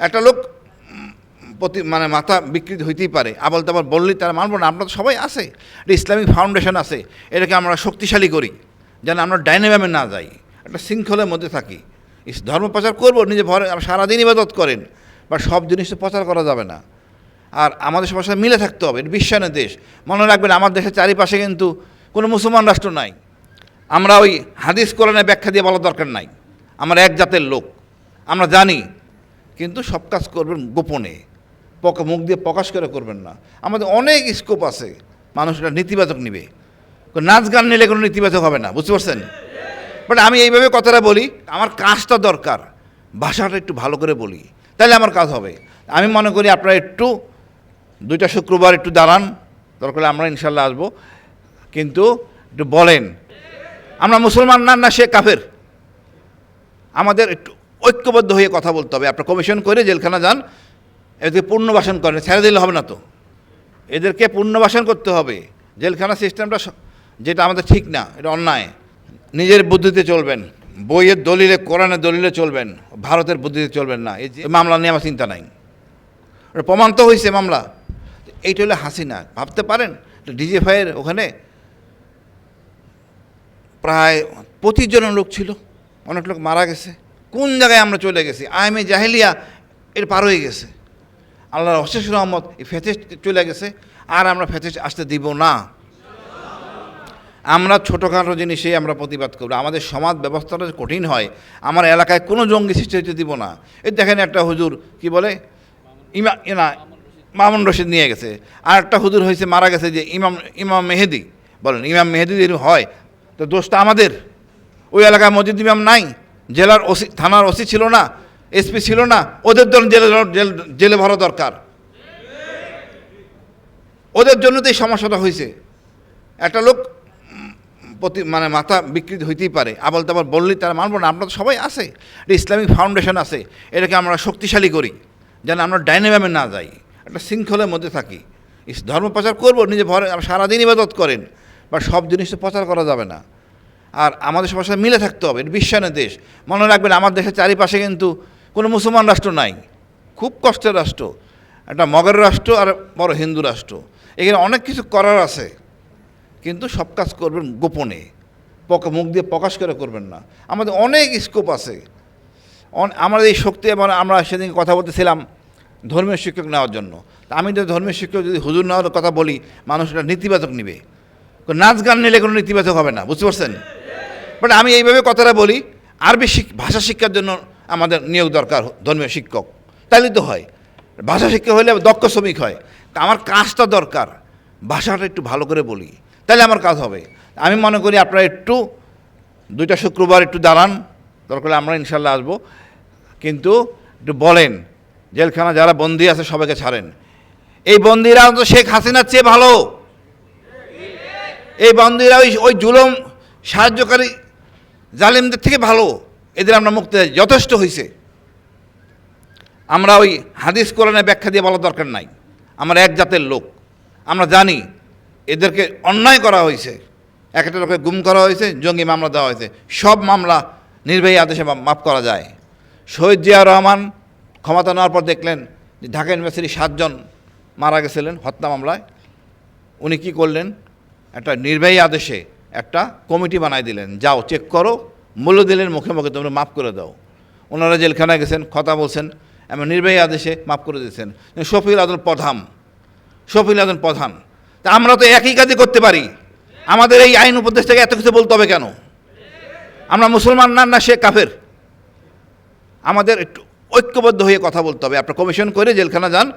একটা লোক প্রতি মানে মাথা বিকৃত হইতেই পারে। আবল তাবল বললেই তারা মানবো না। আমরা তো সবাই আছে। একটা ইসলামিক ফাউন্ডেশন আছে। এটাকে আমরা শক্তিশালী করি, যেন আমরা ডাইনামামে না যাই। একটা শৃঙ্খলের মধ্যে থাকি। ধর্ম প্রচার করব নিজে ভরে সারাদিন ইবাদত করেন। বা সব জিনিস তো প্রচার করা যাবে না। আর আমাদের সবার সাথে মিলে থাকতে হবে। এটা বিশ্বায়নের দেশ। মনে রাখবেন, আমার দেশের চারিপাশে কিন্তু কোনো মুসলমান রাষ্ট্র নাই। আমরা ওই হাদিস কোরআনে ব্যাখ্যা দিয়ে বলার দরকার নাই। আমরা এক জাতের লোক। আমরা জানি কিন্তু সব কাজ করবেন গোপনে। পকা মুখ দিয়ে প্রকাশ করে করবেন না। আমাদের অনেক স্কোপ আছে। মানুষ এটা নেতিবাচক নিবে। নাচ গান নিলে কোনো নেতিবাচক হবে না, বুঝতে পারছেন? বাট আমি এইভাবে কথাটা বলি, আমার কাজটা দরকার। ভাষাটা একটু ভালো করে বলি, তাহলে আমার কাজ হবে। আমি মনে করি আপনারা একটু, দুইটা শুক্রবার একটু দাঁড়ান, দরকার আমরা ইনশাল্লাহ আসব। কিন্তু একটু বলেন, আমরা মুসলমান না না সে কাফের? আমাদের একটু ঐক্যবদ্ধ হয়ে কথা বলতে হবে। আপনার কমিশন করে জেলখানা যান, এদেরকে পুনর্বাসন করেন। ছেড়ে দিলে হবে না তো। এদেরকে পুনর্বাসন করতে হবে। জেলখানা সিস্টেমটা যেটা আমাদের ঠিক না, এটা অন্যায়। নিজের বুদ্ধিতে চলবেন, বইয়ের দলিলে, কোরআনের দলিলে চলবেন, ভারতের বুদ্ধিতে চলবেন না। এই যে মামলা নিয়ে আমার চিন্তা নাই। প্রমাণ তো হয়েছে মামলা। এইটা হলে হাসিনা। ভাবতে পারেন ডিজিএফআইয়ের ওখানে প্রায় পঁচিশ জন লোক ছিল। অনেক লোক মারা গেছে। কোন জায়গায় আমরা চলে গেছি? আইমে জাহেলিয়া এর পার হয়ে গেছে। আল্লাহর অশেষ রহমত এই ফেচেস চলে গেছে। আর আমরা ফেচেস আসতে দিব না। আমরা ছোটোখাটো জিনিসে আমরা প্রতিবাদ করব। আমাদের সমাজ ব্যবস্থাটা কঠিন হয়, আমার এলাকায় কোনো জঙ্গি সৃষ্টি হতে দিব না। এই দেখেন একটা হুজুর, কি বলে? ইমা না, মামুন রশিদ নিয়ে গেছে। আর একটা হুজুর হয়েছে মারা গেছে যে ইমাম ইমাম মেহেদি। বলেন, ইমাম মেহেদি যদি হয়, তো দোষটা আমাদের। ওই এলাকায় মসজিদ ইমাম নাই। জেলার ওসি, থানার ওসি ছিল না, এসপি ছিল না, ওদের জন্য জেলে জেলে ভরা দরকার। ওদের জন্য তো এই সমস্যাটা হয়েছে। একটা লোক প্রতি মানে মাথা বিকৃত হইতেই পারে। আবল তাবল বললেই তারা মানবো না, আমরা তো সবাই আছে। একটা ইসলামিক ফাউন্ডেশন আছে, এটাকে আমরা শক্তিশালী করি, যেন আমরা ডাইনামামে না যাই। একটা শৃঙ্খলের মধ্যে থাকি। ধর্ম প্রচার করব, নিজে ভরে, সারাদিন ইবাদত করেন বা সব জিনিস তো প্রচার করা যাবে না। আর আমাদের সবার সাথে মিলে থাকতে হবে, এটা বিশ্বায়নের দেশ। মনে রাখবেন, আমার দেশের চারিপাশে কিন্তু কোনো মুসলমান রাষ্ট্র নাই। খুব কষ্টের রাষ্ট্র। একটা মগের রাষ্ট্র আর বড় হিন্দু রাষ্ট্র। এখানে অনেক কিছু করার আছে, কিন্তু সব কাজ করবেন গোপনে। পকা, মুখ দিয়ে প্রকাশ করে করবেন না। আমাদের অনেক স্কোপ আছে। আমাদের এই শক্তি মানে আমরা সেদিন কথা বলতেছিলাম ধর্মীয় শিক্ষক নেওয়ার জন্য। তা আমি তো ধর্মীয় শিক্ষক যদি হুজুর নেওয়ার কথা বলি, মানুষ এটা নেতিবাচক নিবে। নাচ গান নিলে কোনো নেতিবাচক হবে না, বুঝতে পারছেন? বাট আমি এইভাবে কথাটা বলি, আরবি ভাষা শিক্ষার জন্য আমাদের নিয়োগ দরকার, ধর্মীয় শিক্ষক। তাইলে তো হয়। ভাষা শিক্ষা হলে দক্ষ শ্রমিক হয়। আমার কাজটা দরকার। ভাষাটা একটু ভালো করে বলি। তাহলে আমার কাজ হবে। আমি মনে করি আপনারা একটু, দুইটা শুক্রবার একটু দাঁড়ান। দরকার আমরা ইনশাল্লাহ আসব। কিন্তু একটু বলেন, জেলখানা যারা বন্দি আছে সবাইকে ছাড়েন। এই বন্দিরা তো শেখ হাসিনার চেয়ে ভালো। এই বন্দিরা ওই ওই জুলম সাহায্যকারী জালিমদের থেকে ভালো, এদের আমরা মুক্তি যথেষ্ট হয়েছে আমরা ওই হাদিস কোরআনে ব্যাখ্যা দিয়ে বলার দরকার নাই। আমরা এক জাতের লোক। আমরা জানি এদেরকে অন্যায় করা হয়েছে এক একটা লোকে গুম করা হয়েছে জঙ্গি মামলা দেওয়া হয়েছে সব মামলা নির্বাহী আদেশে মাফ করা যায়। শহীদ জিয়া রহমান ক্ষমতা নেওয়ার পর দেখলেন যে ঢাকা ইউনিভার্সিটির সাতজন মারা গেছিলেন হত্যা মামলায়। উনি কি করলেন? একটা নির্বাহী আদেশে একটা কমিটি বানাই দিলেন। যাও চেক করো, মূল্য দিলেন, মুখে মুখে তোমরা মাফ করে দাও। ওনারা জেলখানায় গেছেন, কথা বলছেন, এমন নির্বাহী আদেশে মাফ করে দিয়েছেন। শফিল আদল প্রধান। শফিল আদল প্রধান। তা আমরা তো একই কাজই করতে পারি। আমাদের এই আইন উপদেশটাকে এত কিছু বলতে হবে কেন? আমরা মুসলমান না না সে কাফের? আমাদের একটু ঐক্যবদ্ধ হয়ে কথা বলতে হবে। আপনার কমিশন করে জেলখানা যান,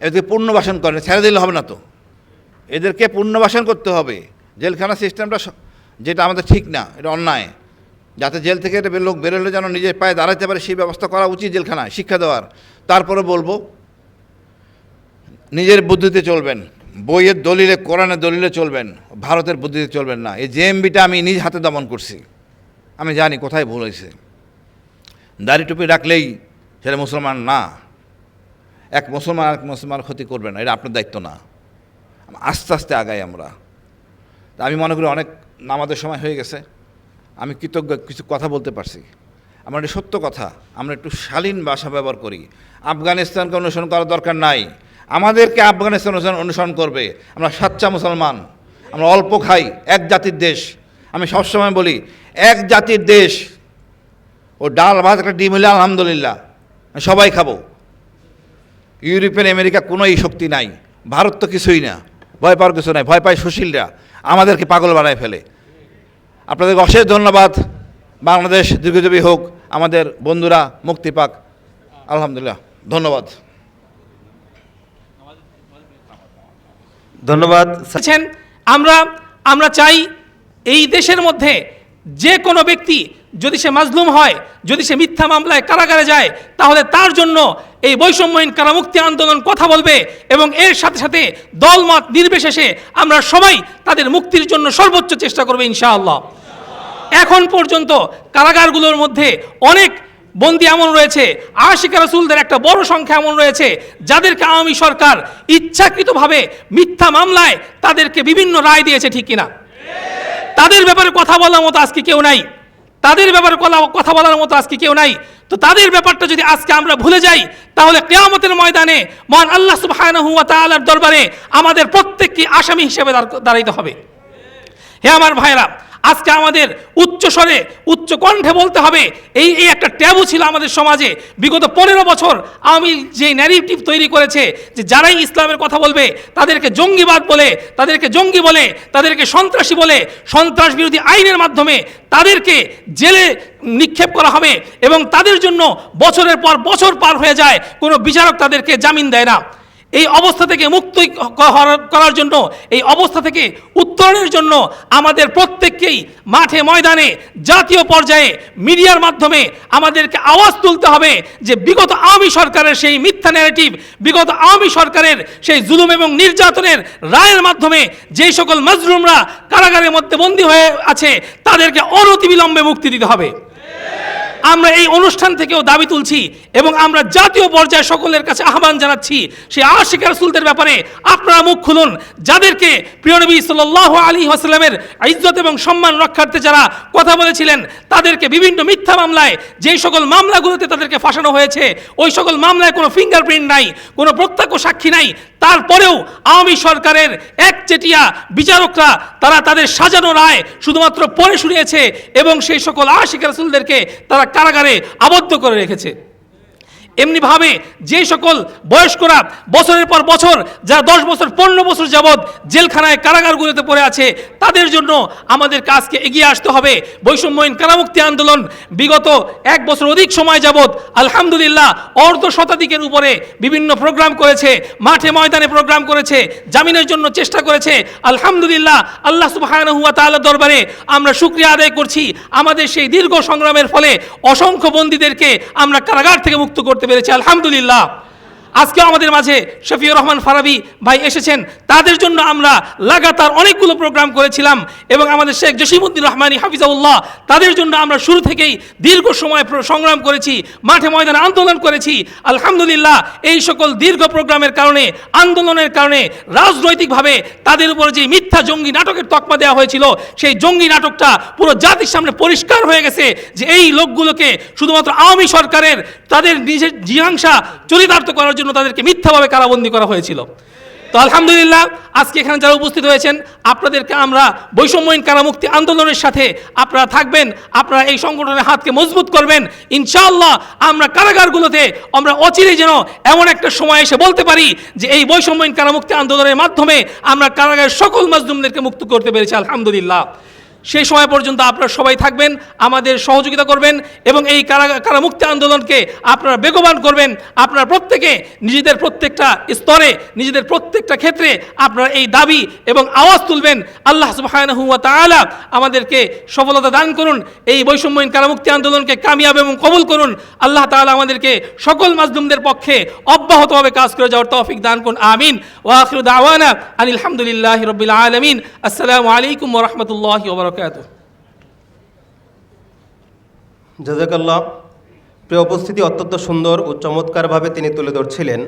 এদেরকে পুনর্বাসন করেন। ছেড়ে দিলে হবে না তো। এদেরকে পুনর্বাসন করতে হবে। জেলখানা সিস্টেমটা যেটা আমাদের ঠিক না, এটা অন্যায়। যাতে জেল থেকে এটা লোক বেরোলে যেন নিজের পায়ে দাঁড়াতে পারে, সেই ব্যবস্থা করা উচিত জেলখানায়, শিক্ষা দেওয়ার। তারপরে বলব, নিজের বুদ্ধিতে চলবেন, বইয়ের দলিলে, কোরআনের দলিলে চলবেন, ভারতের বুদ্ধিতে চলবেন না। এই জেএমবিটা আমি নিজ হাতে দমন করছি। আমি জানি কোথায় ভুল হয়েছে। দাড়ি টুপি রাখলেই সেটা মুসলমান না। এক মুসলমান এক মুসলমানের ক্ষতি করবে না, এটা আপনার দায়িত্ব না। আস্তে আস্তে আগাই আমরা। আমি মনে করি অনেক নামাজের সময় হয়ে গেছে। আমি কৃতজ্ঞ, কিছু কথা বলতে পারছি। আমার এটা সত্য কথা, আমরা একটু শালীন ভাষা ব্যবহার করি। আফগানিস্তানকে অনুসরণ করার দরকার নাই। আমাদেরকে আফগানিস্তান অনুসরণ অনুসরণ করবে। আমরা সাচ্চা মুসলমান। আমরা অল্প খাই, এক জাতির দেশ। আমি সবসময় বলি, এক জাতির দেশ। ও ডাল ভাত, একটা ডিম হলে আলহামদুলিল্লাহ সবাই খাব। ইউরোপিয়ান আমেরিকা কোনো এই শক্তি নাই। ভারত তো কিছুই না। ভয় পাওয়ার কিছু নাই। ভয় পায় সুশীলরা। আমাদেরকে পাগল বানায় ফেলে। আপনাদেরকে অশেষ ধন্যবাদ। বাংলাদেশ দীর্ঘজীবী হোক আমাদের বন্ধুরা মুক্তি পাক। আলহামদুলিল্লাহ ধন্যবাদ। ধন্যবাদ। আমরা আমরা চাই এই দেশের মধ্যে যে কোনো ব্যক্তি যদি সে মাজলুম হয়, যদি সে মিথ্যা মামলায় কারাগারে যায়, তাহলে তার জন্য এই বৈষম্যহীন কারামুক্তি আন্দোলন কথা বলবে এবং এর সাথে সাথে দলমত নির্বিশেষে আমরা সবাই তাদের মুক্তির জন্য সর্বোচ্চ চেষ্টা করবে ইনশাআল্লাহ। এখন পর্যন্ত কারাগারগুলোর মধ্যে অনেক বন্দি এমন রয়েছে, আশিকা রসুলদের একটা বড় সংখ্যা এমন রয়েছে, যাদেরকে আওয়ামী সরকার ইচ্ছাকৃতভাবে মিথ্যা মামলায় তাদেরকে বিভিন্ন রায় দিয়েছে, ঠিক কিনা? তাদের ব্যাপারে কথা বলার মতো আজকে কেউ নাই। তাদের ব্যাপারে কথা বলার মতো আজকে কেউ নাই। তো তাদের ব্যাপারটা যদি আজকে আমরা ভুলে যাই, তাহলে কেয়ামতের ময়দানে মহান আল্লাহ সুবহানাহু তালার দরবারে আমাদের প্রত্যেককে আসামি হিসেবে দাঁড়াইতে হবে। হে আমার ভাইরা আজকে আমাদের উচ্চ স্বরে, উচ্চ কণ্ঠে বলতে হবে, এই এই একটা ট্যাবু ছিল আমাদের সমাজে। বিগত পনেরো বছর আমি যে ন্যারেটিভ তৈরি করেছে, যে যারাই ইসলামের কথা বলবে, তাদেরকে জঙ্গিবাদ বলে, তাদেরকে জঙ্গি বলে, তাদেরকে সন্ত্রাসী বলে, সন্ত্রাস বিরোধী আইনের মাধ্যমে তাদেরকে জেলে নিক্ষেপ করা হবে এবং তাদের জন্য বছরের পর বছর পার হয়ে যায়, কোনো বিচারক তাদেরকে জামিন দেয় না। এই অবস্থা থেকে মুক্ত করার- জন্য, এই অবস্থা থেকে উত্তরণের জন্য আমাদের প্রত্যেককেই মাঠে ময়দানে জাতীয় পর্যায়ে মিডিয়ার মাধ্যমে আমাদেরকে আওয়াজ তুলতে হবে যে বিগত আওয়ামী সরকারের সেই মিথ্যা ন্যারেটিভ বিগত আওয়ামী সরকারের সেই জুলুম এবং নির্যাতনের রায়ের মাধ্যমে যেই সকল মজরুমরা কারাগারের মধ্যে বন্দী হয়ে আছে, তাদেরকে অনতিবিলম্বে মুক্তি দিতে হবে। আমরা এই অনুষ্ঠান থেকেও দাবি তুলছি এবং আমরা জাতীয় পর্যায়ে সকলের কাছে আহ্বান জানাচ্ছি সেই আশিক রাসুলদের ব্যাপারে আপনারা মুখ খুলুন। যাদেরকে প্রিয় নবী সাল্লাহ আলী হাসলামের ইজ্জত এবং সম্মান রক্ষার্থে যারা কথা বলেছিলেন, তাদেরকে বিভিন্ন মিথ্যা মামলায় যেই সকল মামলাগুলোতে তাদেরকে ফাঁসানো হয়েছে, ওই সকল মামলায় কোনো ফিঙ্গারপ্রিন্ট নাই, কোনো প্রত্যক্ষ সাক্ষী নাই তারপরেও আওয়ামী সরকারের একচেটিয়া বিচারকরা তারা তাদের সাজানো রায় শুধুমাত্র পরে শুনিয়েছে এবং সেই সকল আশিক রাসুলদেরকে তারা কারাগারে আবদ্ধ করে রেখেছে। এমনিভাবে যে সকল বয়স্করা বছরের পর বছর, যারা দশ বছর, পনেরো বছর যাবৎ জেলখানায় কারাগারগুলোতে পড়ে আছে, তাদের জন্য আমাদের কাজকে এগিয়ে আসতে হবে। বৈষম্যহীন কারামুক্তি আন্দোলন বিগত এক বছর অধিক সময় যাবৎ আলহামদুলিল্লাহ অর্ধ শতাধিকের উপরে বিভিন্ন প্রোগ্রাম করেছে, মাঠে ময়দানে প্রোগ্রাম করেছে, জামিনের জন্য চেষ্টা করেছে। আলহামদুলিল্লাহ আল্লাহ সুবহানাহু ওয়া তাআলার দরবারে আমরা শুকরিয়া আদায় করছি। আমাদের সেই দীর্ঘ সংগ্রামের ফলে অসংখ্য বন্দীদেরকে আমরা কারাগার থেকে মুক্ত করতে পেরেছি আলহামদুলিল্লাহ আজকেও আমাদের মাঝে শফিউর রহমান ফারাবি ভাই এসেছেন। তাদের জন্য আমরা লাগাতার অনেকগুলো প্রোগ্রাম করেছিলাম এবং আমাদের শেখ জসিমুদ্দিন রহমানী হাফিজাউল্লাহ তাদের জন্য আমরা শুরু থেকেই দীর্ঘ সময় সংগ্রাম করেছি, মাঠে ময়দানে আন্দোলন করেছি। আলহামদুলিল্লাহ, এই সকল দীর্ঘ প্রোগ্রামের কারণে, আন্দোলনের কারণে রাজনৈতিকভাবে তাদের উপর যে মিথ্যা জঙ্গি নাটকের তকমা দেওয়া হয়েছিল, সেই জঙ্গি নাটকটা পুরো জাতির সামনে পরিষ্কার হয়ে গেছে যে এই লোকগুলোকে শুধুমাত্র আওয়ামী সরকারের তাদের নিজের জিহাংসা চরিতার্থ করার জন্য তাদেরকে মিথ্যাভাবে কারাবন্দী করা হয়েছিল। তো আলহামদুলিল্লাহ, আজকে এখানে যারা উপস্থিত হয়েছেন, আপনাদেরকে আমরা বৈষম্যহীন কারামুক্তি আন্দোলনের সাথে আপনারা থাকবেন, আপনারা এই সংগঠনের হাতকে মজবুত করবেন। ইনশাআল্লাহ, আমরা কারাগারগুলোতে আমরা অচিরে যেন এমন একটা সময় এসে বলতে পারি যে এই বৈষম্যহীন কারামুক্তি আন্দোলনের মাধ্যমে আমরা কারাগারের সকল মাজলুমদেরকে মুক্ত করতে পেরেছি, আলহামদুলিল্লাহ। সেই সময় পর্যন্ত আপনারা সবাই থাকবেন, আমাদের সহযোগিতা করবেন এবং এই কারা কারামুক্তি আন্দোলনকে আপনারা বেগবান করবেন, আপনারা প্রত্যেকে নিজেদের প্রত্যেকটা স্তরে, নিজেদের প্রত্যেকটা ক্ষেত্রে আপনারা এই দাবি এবং আওয়াজ তুলবেন। আল্লাহ সুবহানাহু ওয়া তাআলা আমাদেরকে সফলতা দান করুন, এই বৈষম্যহীন কারামুক্তি আন্দোলনকে কামিয়াব এবং কবুল করুন। আল্লাহ তাআলা আমাদেরকে সকল মাজলুমদের পক্ষে অব্যাহতভাবে কাজ করে যাওয়ার তৌফিক দান করুন, আমিন। ওয়া আখিরু দাওয়ানা আনিল হামদুলিল্লাহি রাব্বিল আলামিন। আসসালামু আলাইকুম রাহমাতুল্লাহি ওয়া বারাকাতুহু জাজাকাল্লাহ প্রিয় উপস্থিতি অত্যন্ত সুন্দর ও চমৎকারভাবে তিনি তুলে ধরছিলেন।